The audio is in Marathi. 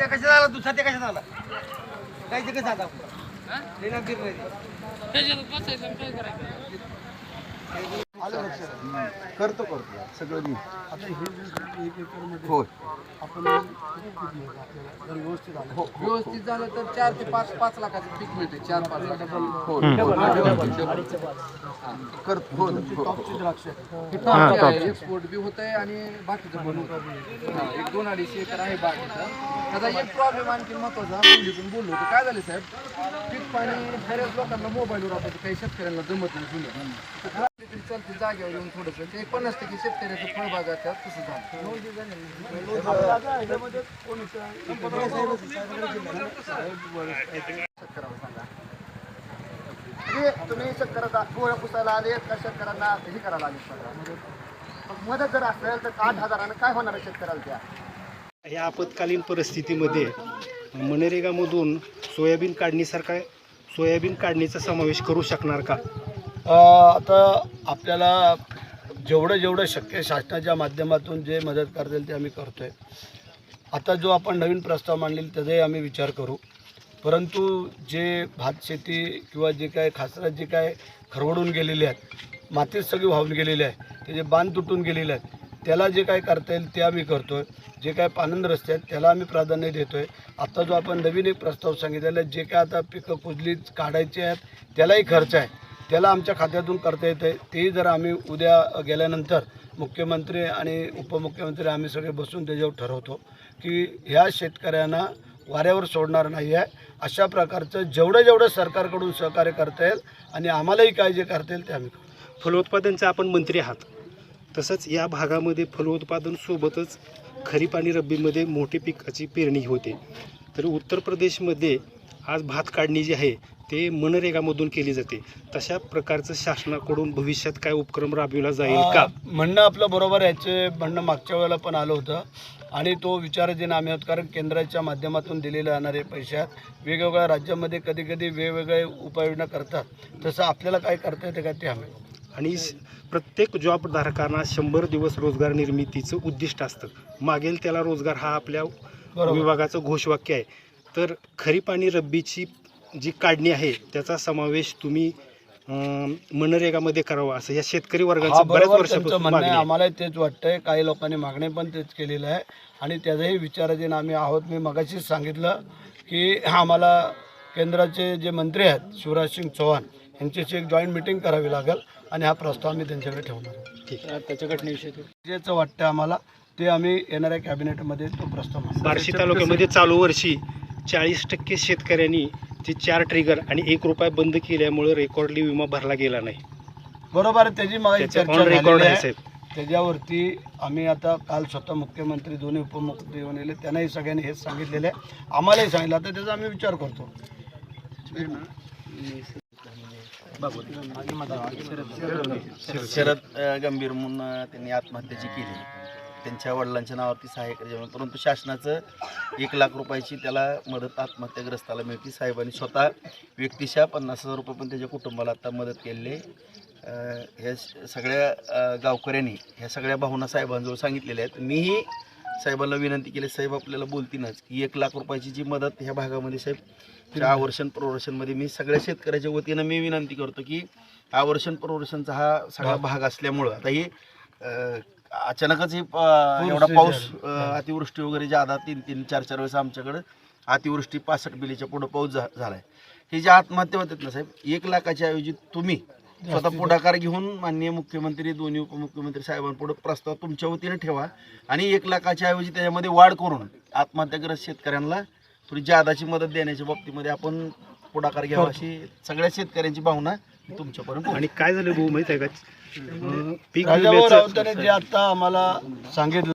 सध्या कशात आला? तू सध्या कशात आला? काय ते कसं आता? रेणार गिर आलं लक्षात? करतो करतो. सगळं मी आता हे जे एक एकरमध्ये होय. आपण किती पीक मिळतं आपल्याला जर व्यवस्थित आलं. हो व्यवस्थित झालं तर चार ते पाच पाच लाखाचं पीक मिळते. चार पाच लाखाचं. हो करतो. हो हो टॉपची द्राक्ष आहेत. एक्सपोर्ट बी होत आहे. आणि बाकीचं पण होत आहे एक दोन अडीचशे एकर आहे बाकीचं त्याचा एक प्रॉब्लेम आणखी महत्त्वाचा बोललो होतो काय झालं साहेब? पीक पाणी बऱ्याच लोकांना मोबाईलवर वापरतो काही शेतकऱ्यांना जमत नाही जुनं. चालते जागेवर येऊन थोडंसं ते पन्नास टक्के शेतकऱ्याचं फळबागाच्या तसं झालं. शेतकऱ्याला सांगा म्हणजे तुम्ही शेतकऱ्याचा गोळ्या पुसायला आले का शेतकऱ्यांना हे करायला आले? सगळं मग मदत जर असेल तर आठ हजारानं काय होणार आहे शेतकऱ्याला त्या? या आपत्कालीन परिस्थितीमध्ये मनरेगामधून सोयाबीन काढणीसारखा सोयाबीन काढणीचा समावेश करू शकणार का? आता आपल्याला जेवढं जेवढं शक्य शासनाच्या माध्यमातून जे मदत करता येईल ते आम्ही करतो आहे आता जो आपण नवीन प्रस्ताव मांडलेला त्याचाही आम्ही विचार करू. परंतु जे भात शेती किंवा जे काय खासरात जे काय खरवडून गेलेले आहेत मातीत सगळी वाहून गेलेले आहे ते जे बांध तुटून गेलेले आहेत त्याला जे काय करता येईल ते आम्ही करतो आहे जे काय पानंद रस्ते आहेत त्याला आम्ही प्राधान्य देतो आहे आत्ता जो आपण नवीन एक प्रस्ताव सांगितलेला आहे जे काय आता पिकं कुजली काढायची आहेत त्यालाही खर्च आहे. त्याला आमच्या खात्यातून करता येतं आहे तेही जर आम्ही उद्या गेल्यानंतर मुख्यमंत्री आणि उपमुख्यमंत्री आम्ही सगळे बसून त्याच्यावर ठरवतो की ह्या शेतकऱ्यांना वाऱ्यावर सोडणार नाही आहे. अशा प्रकारचं जेवढं जेवढं सरकारकडून सहकार्य करता येईल आणि आम्हालाही काय जे करता येईल ते आम्ही करू फलोत्पादनचे आपण मंत्री आहात. तसंच या भागामध्ये फलोत्पादन सोबतच खरीप आणि रब्बीमध्ये मोठी पिकाची पेरणी होते. तर उत्तर प्रदेशमध्ये आज भात काढणी जी आहे ते मनरेगामधून केली जाते. तशा प्रकारचं शासनाकडून भविष्यात काय उपक्रम राबविला जाईल का? म्हणणं आपलं बरोबर याचे म्हणणं मागच्या वेळेला पण आलं होतं. आणि तो विचार देणं आम्ही आहोत कारण केंद्राच्या माध्यमातून दिलेले जाणारे आहेत वेगवेगळ्या राज्यामध्ये कधी कधी वेगवेगळे उपाययोजना करतात. तसं आपल्याला काय करता येते का ते आम्ही आणि प्रत्येक जॉबधारकांना शंभर दिवस रोजगार निर्मितीचं उद्दिष्ट असतं. मागेल त्याला रोजगार हा आपल्या. विभागाचं घोषवाक्य आहे. तर खरीप आणि रब्बीची जी काढणी आहे त्याचा समावेश तुम्ही अं, मनरेगामध्ये करावा असं या शेतकरी हा वर्गाचं बऱ्याच बरोबर त्यांचं वर्षापासून म्हणणं मागणी आहे. आहे. आम्हालाही तेच वाटतंय. काही लोकांनी मागणी पण तेच केलेलं आहे. आणि त्याचाही विचार देणं आम्ही आहोत. मी मगाशीच सांगितलं की आम्हाला केंद्राचे जे मंत्री आहेत शिवराज सिंग चौहान यांच्याशी एक जॉईंट मिटिंग करावी लागेल आणि हा प्रस्ताव आम्ही त्यांच्याकडे ठेवणार आहोत. ठीक आहे. त्याच्या घटनेविषयी ज्याचं वाटतं आम्हाला. ते आम्ही येणाऱ्या कॅबिनेटमध्ये तो प्रस्ताव मांडू. बार्शी तालुक्यामध्ये चालू वर्षी चाळीस टक्के शेतकऱ्यांनी ते चार ट्रिगर आणि एक रुपया बंद केल्यामुळे रेकॉर्डली विमा भरला गेला नाही. बरोबर आहे त्याची चर्चा रेकॉर्ड आहे. त्याच्यावरती आम्ही आता काल स्वतः मुख्यमंत्री दोन्ही उपमुख्यमंत्री येऊन गेले त्यांनाही सगळ्यांनी हेच सांगितलेलं आहे. आम्हालाही सांगितलं आता त्याचा आम्ही विचार करतो. शरद गंभीर म्हणून त्यांनी आत्महत्याची केली. त्यांच्या वडिलांच्या नावावरती सहाय्य करायचे परंतु शासनाचं एक लाख रुपयाची त्याला मदत आत्महत्याग्रस्ताला मिळते. साहेबांनी स्वतः व्यक्तिशा पन्नास हजार रुपये पण त्याच्या कुटुंबाला आता मदत केलेली ह्या सगळ्या गावकऱ्यांनी ह्या सगळ्या भावना साहेबांजवळ सांगितलेल्या आहेत. मीही साहेबांना विनंती केली साहेब आपल्याला बोलतीनच की एक लाख रुपयाची जी मदत ह्या भागामध्ये साहेब आवर्षण प्रवर्षणमध्ये मी सगळ्या शेतकऱ्याच्या वतीनं मी विनंती करतो की आवर्षण प्रवर्षणचा हा सगळा भाग असल्यामुळं आता ही अचानकच ही एवढा पाऊस अं, अतिवृष्टी वगैरे ज्यादा तीन तीन चार चार वेळेस आमच्याकडं अतिवृष्टी पासष्ट बिलीच्या पुढं पाऊस झा झालाय. हे जे आत्महत्या होतात ना साहेब एक लाखाच्या ऐवजी तुम्ही स्वतः पुढाकार घेऊन माननीय मुख्यमंत्री दोन्ही उपमुख्यमंत्री साहेबांपुढे प्रस्ताव तुमच्या वतीने ठेवा आणि एक लाखाच्या ऐवजी त्याच्यामध्ये वाढ करून आत्महत्याग्रस्त शेतकऱ्यांना थोडी जादाची मदत देण्याच्या बाबतीमध्ये आपण पुढाकार घ्यावा अशी सगळ्या शेतकऱ्यांची भावना तुमच्यापर्यंत आणि काय झालं भाऊ माहिती आहे का? अं, पीक राजाभाऊ विम्याचं राऊतांनी जे आता आम्हाला सांगितलं